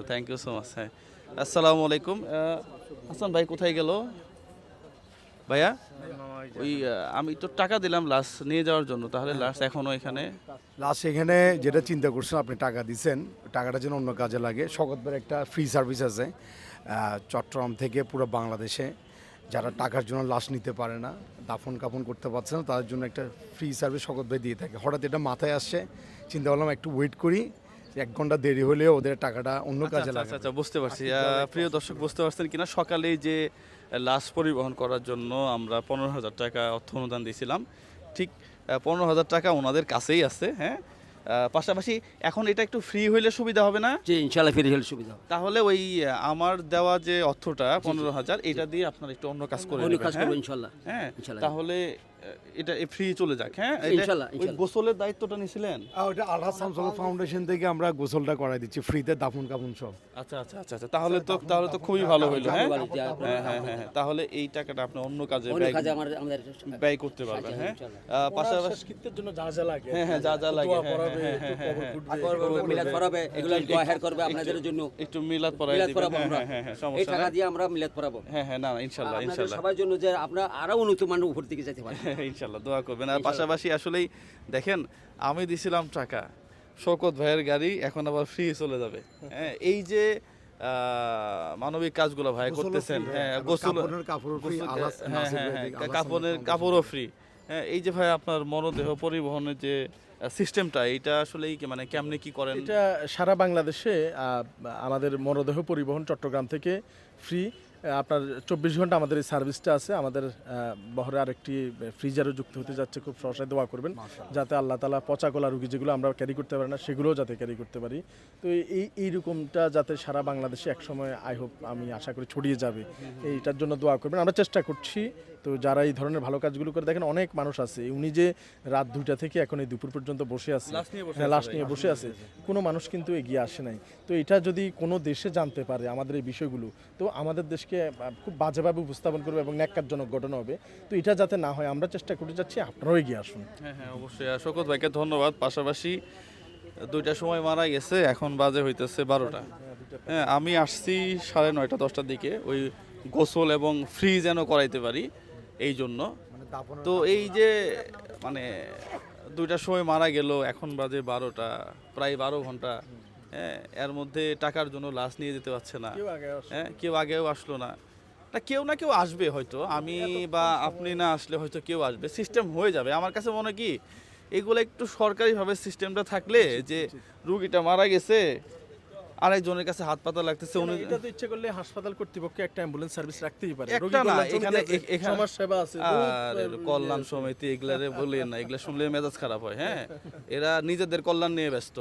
You thank you so much হ্যাঁ। আসসালামু আলাইকুম। হাসান ভাই কোথায় গেল? ভাইয়া? ওই আমি তো টাকা দিলাম লাশ নিয়ে যাওয়ার জন্য তাহলে লাশ এখনও এখানে? লাস্ট এখানে যেটা চিন্তা করছেন আপনি টাকা দিচ্ছেন টাকাটা যেন অন্য কাজে লাগে। শকতবের একটা ফ্রি সার্ভিস আছে চট্টগ্রাম থেকে পুরো বাংলাদেশে। যারা টাকার জন্য লাশ নিতে পারে না দাফন কাফন করতে পারছে না তাদের জন্য একটা ফ্রি সার্ভিস শকত ভাই দিয়ে থাকে। হঠাৎ এটা মাথায় আসছে চিন্তা করলাম একটু ওয়েট করি। এক ঘণ্টা দেরি হলেও ওদের টাকাটা অন্য আচ্ছা, কাজে আচ্ছা, লাগে আচ্ছা আচ্ছা, বুঝতে পারছি। প্রিয় দর্শক বুঝতে পারছেন কিনা? সকালেই যে লাশ পরিবহন করার জন্য আমরা পনেরো হাজার টাকা অর্থ অনুদান দিয়েছিলাম। ঠিক পনেরো হাজার টাকা ওনাদের কাছেই আছে হ্যাঁ? পাশাপাশি এখন এটা একটু ফ্রি হইলে সুবিধা হবে না? যে ইনশাল্লাহ ফ্রি হলে সুবিধা হবে। তাহলে ওই আমার দেওয়া যে অর্থটা পনেরো হাজার এটা দিয়ে আপনারা একটু অন্য কাজ করে অন্য কাজ হ্যাঁ? করব ইনশাল্লাহ হ্যাঁ তাহলে আহ, এটা ফ্রি চলে যাক হ্যাঁ? ওই গোসলের দায়িত্বটা নিছিলেন? ওটা আলহাজ শামসুল ফাউন্ডেশন থেকে আমরা গোসলটা করাই দিচ্ছি ফ্রিতে দাফন কাফন সব। আচ্ছা আচ্ছা আচ্ছা আচ্ছা তাহলে তো তাহলে তো খুবই ভালো হইল হ্যাঁ? হ্যাঁ হ্যাঁ হ্যাঁ হ্যাঁ। তাহলে এই টাকাটা আপনি অন্য কাজে ব্যয় কাজে আমার আমাদের ব্যয় করতে পারবেন হ্যাঁ? পাশাপাশি শেষকৃত্যের জন্য যা যা লাগে। হ্যাঁ হ্যাঁ যা যা লাগে হ্যাঁ, মিলাদ পড়াবে এগুলো দোয়া হের করবে আপনাদের জন্য। একটু মিলাদ পড়াই দিবেন। হ্যাঁ আমরা। হ্যাঁ হ্যাঁ হ্যাঁ এই টাকা দিয়ে আমরা মিলাদ পড়াবো। হ্যাঁ হ্যাঁ না আপনাদের ইনশাল্লাহ। সবার জন্য যে আমরা আরও উন্নত মানের উপর দিকে যেতে পারি। ইনশাল্লাহ দোয়া করবেন। আর পাশাপাশি আসলেই দেখেন আমি দিছিলাম টাকা শওকত ভাইয়ের গাড়ি এখন আবার ফ্রি চলে যাবে। হ্যাঁ এই যে মানবিক কাজগুলো ভাই করতেছেন হ্যাঁ হ্যাঁ, গোসল কাপড়ের কাপড়ও হ্যাঁ হ্যাঁ কাপড়ের কাপড়ও ফ্রি হ্যাঁ এই যে ভাই আপনার মরদেহ পরিবহনের যে সিস্টেমটা এটা আসলেই মানে কেমনে কি করেন? এটা সারা বাংলাদেশে আমাদের মরদেহ পরিবহন চট্টগ্রাম থেকে ফ্রি আপনার চব্বিশ ঘণ্টা আমাদের এই সার্ভিসটা আছে। আমাদের বহরে আরেকটি ফ্রিজারও যুক্ত হতে যাচ্ছে। খুব সহসায় দোয়া করবেন যাতে আল্লাহ তালা পচা কলা রুগী যেগুলো আমরা ক্যারি করতে পারি না সেগুলোও যাতে ক্যারি করতে পারি। তো এই এইরকমটা যাতে সারা বাংলাদেশে একসময় আই হোপ আমি আশা করি ছড়িয়ে যাবে। এইটার জন্য দোয়া করবেন। আমরা চেষ্টা করছি তো যারা এই ধরনের ভালো কাজগুলো করে দেখেন অনেক মানুষ আছে। উনি যে রাত দুইটা থেকে এখন এই দুপুর পর্যন্ত বসে আছে লাশ নিয়ে বসে হ্যাঁ, আছে লাশ নিয়ে বসে আছে কোনো মানুষ কিন্তু এগিয়ে আসে নাই। তো এটা যদি কোনো দেশে জানতে পারে আমাদের এই বিষয়গুলো তো আমাদের দেশকে খুব বাজেভাবে উপস্থাপন করবে এবং ন্যাক্কারজনক ঘটনা হবে। তো এটা যাতে না হয় আমরা চেষ্টা করে যাচ্ছি আপনারাও এগিয়ে আসুন। হ্যাঁ হ্যাঁ অবশ্যই। আর শওকত ভাইকে ধন্যবাদ। পাশাপাশি দুইটা সময় মারা গেছে এখন বাজে হইতেছে বারোটা। হ্যাঁ আমি আসছি সাড়ে নয়টা দশটার দিকে। ওই গোসল এবং ফ্রি যেন করাইতে পারি। এই জন্য মানে তো এই যে মানে দুইটার সময় মারা গেল এখন বাজে বারোটা প্রায় বারো ঘণ্টা। হ্যাঁ এর মধ্যে টাকার জন্য লাশ নিয়ে যেতে পারছে না। হ্যাঁ কেউ আগেও আসলো না। না কেউ না কেউ আসবে হয়তো। আমি বা আপনি না আসলে হয়তো কেউ আসবে। সিস্টেম হয়ে যাবে। আমার কাছে মনে কি এগুলো একটু সরকারিভাবে সিস্টেমটা থাকলে যে রুগীটা মারা গেছে আরেকজনের কাছে হাত পাতা লাগতেছে উনি এটা তো ইচ্ছে করলে হাসপাতাল কর্তৃপক্ষ একটা অ্যাম্বুলেন্স সার্ভিস রাখতেই পারে। একটা না, এখানে- সমাজ সেবা আছে আর কল্যাণ সমিতি এগুলারে বলেন না এগুলা শুনলে মেজাজ খারাপ হয় হ্যাঁ? এরা নিজেদের কল্যাণ নিয়ে ব্যস্ত।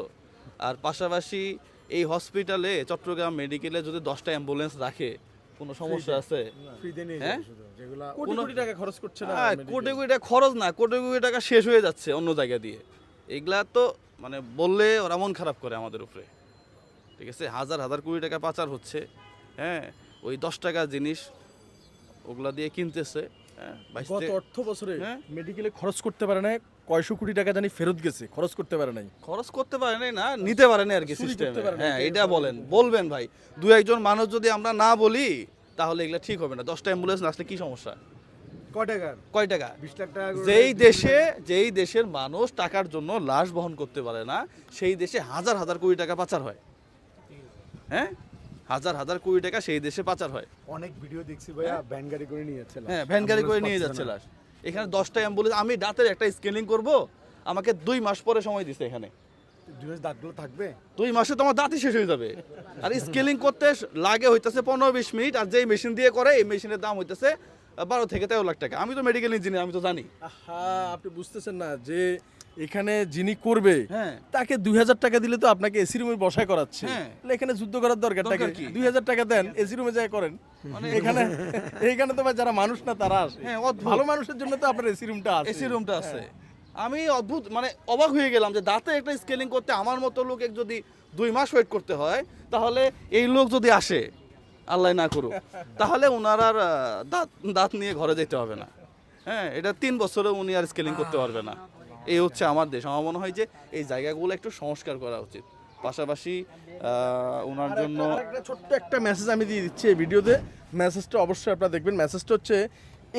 আর পাশাপাশি এই হসপিটালে চট্টগ্রাম মেডিকেলে যদি দশটা অ্যাম্বুলেন্স রাখে কোনো সমস্যা আছে? হ্যাঁ? কোটি কোটি টাকা খরচ করছে না হ্যাঁ। কোটি কোটি টাকা খরচ না কোটি কোটি টাকা শেষ হয়ে যাচ্ছে অন্য জায়গা দিয়ে। এগুলা তো মানে বললে ওরা মন খারাপ করে আমাদের উপরে। ঠিক আছে? হাজার হাজার কোটি টাকা পাচার হচ্ছে হ্যাঁ? ওই দশ টাকার জিনিস ওগুলা দিয়ে কিনতেছে হ্যাঁ? গত অর্থ বছরে হ্যাঁ? মেডিকেলে খরচ করতে পারে না কয়শো কোটি টাকা জানি ফেরত গেছে খরচ করতে পারে নাই। খরচ করতে পারে নাই না নিতে পারে না আর কি সিস্টেম হ্যাঁ এটা বলেন বলবেন ভাই। দু একজন মানুষ যদি আমরা না বলি তাহলে এগুলা ঠিক হবে না। দশটা অ্যাম্বুলেন্স না আসলে কি সমস্যা? কয় টাকার? কয় টাকা? বিশ লাখ টাকা যেই দেশে যেই দেশের মানুষ টাকার জন্য লাশ বহন করতে পারে না সেই দেশে হাজার হাজার কোটি টাকা পাচার হয়। হ্যাঁ? হাজার হাজার কোটি টাকা সেই দেশে পাচার হয়। অনেক ভিডিও দেখছি ভাইয়া ভ্যান গাড়ি করে নিয়ে যাচ্ছে হ্যাঁ ভ্যান গাড়ি করে নিয়ে যাচ্ছে লাশ এখানে দশটা অ্যাম্বুলেন্স আমি দাঁতের একটা স্কেলিং করব আমাকে দুই মাস পরে সময় দিছে এখানে। দাঁতগুলো থাকবে? দুই মাসে তোমার দাঁতই শেষ হয়ে যাবে। আর স্কেলিং করতে লাগে হইতেছে পনেরো বিশ মিনিট আর যেই মেশিন দিয়ে করে এই মেশিনের দাম হইতেছে বারো থেকে তেরো লাখ টাকা। আমি তো মেডিকেল ইঞ্জিনিয়ার আমি তো জানি। আপনি বুঝতেছেন না যে এখানে যিনি করবে হ্যাঁ। তাকে দুই হাজার টাকা দিলে তো আপনাকে এসি রুমে বসায় করাচ্ছে। হ্যাঁ। এখানে যুদ্ধ করার দরকার দরকার কি? দুই হাজার টাকা দেন এসি রুমে যায় করেন। এখানে এখানে তো যারা মানুষ না তারা আসে। হ্যাঁ, ভালো মানুষের জন্য তো আপনার এসি রুমটা আছে। এসি রুমটা আছে। আমি অদ্ভুত মানে অবাক হয়ে গেলাম যে দাঁতে একটা স্কেলিং করতে আমার মতো লোক যদি দুই মাস ওয়েট করতে হয় তাহলে এই লোক যদি আসে আল্লাহ না করুক তাহলে ওনার আর দাঁত দাঁত নিয়ে ঘরে যেতে হবে না। হ্যাঁ এটা তিন বছরে উনি আর স্কেলিং করতে পারবে না। এই হচ্ছে আমার দেশ। আমার মনে হয় যে এই জায়গাগুলো একটু সংস্কার করা উচিত। পাশাপাশি ওনার জন্য ছোট্ট একটা মেসেজ আমি দিয়ে দিচ্ছি এই ভিডিওতে। মেসেজটা অবশ্যই আপনারা দেখবেন। মেসেজটা হচ্ছে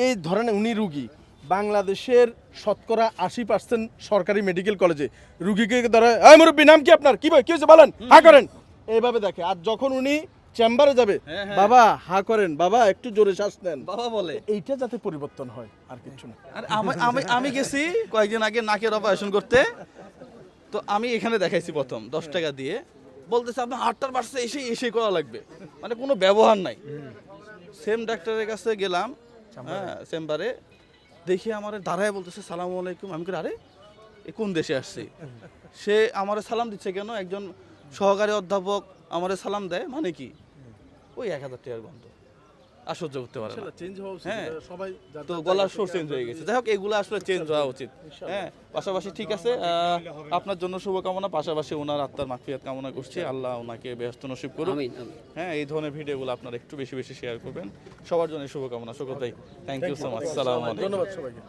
এই ধরেন উনি রুগী বাংলাদেশের শতকরা আশি পার্সেন্ট সরকারি মেডিকেল কলেজে রুগীকে ধরে মুরব্বী নাম কি আপনার? কি ভাই কি হয়েছে বলেন? হ্যাঁ করেন। এইভাবে দেখে। আর যখন উনি চেম্বারে যাবে। হ্যাঁ, হ্যাঁ। বাবা হা করেন। বাবা একটু জোরে শ্বাস নেন। বাবা বলে। এইটা যাতে পরিবর্তন হয় আর কিছু না। আর আমি আমি গেছি কয়েকদিন আগে নাকের অপারেশন করতে। তো আমি এখানে দেখাইছি প্রথম দশ টাকা দিয়ে। বলতেছে আপনার আটটার বাড়ছে এসে এসে করা লাগবে। মানে কোনো ব্যবহার নাই। সেম ডাক্তারের কাছে গেলাম হ্যাঁ চেম্বারে। দেখি আমার দাঁড়ায় বলতেছে সালাম আলাইকুম। আমি করে আরে এ কোন দেশে আসছি? সে আমারে সালাম দিচ্ছে কেন? একজন সহকারী অধ্যাপক আমারে সালাম দেয় মানে কি? ওই এক হাজার টাকার গন্ধ। আর সহ্য করতে পারে চেঞ্জ হওয়া হ্যাঁ। সবাই তো গলার সুর চেঞ্জ হয়ে গেছে। যাই হোক এগুলো আসলে চেঞ্জ হওয়া উচিত। হ্যাঁ পাশাপাশি ঠিক আছে আপনার জন্য শুভকামনা পাশাপাশি ওনার আত্মার মাফিয়াত কামনা করছি। আল্লাহ ওনাকে ব্যস্ত নসিব করুন হ্যাঁ এই ধরনের ভিডিওগুলো আপনারা একটু বেশি বেশি শেয়ার করবেন। সবার জন্য শুভকামনা। শোকত ভাই থ্যাংক ইউ সো মাচ সালাম আলাইকুম। ধন্যবাদ সবাইকে।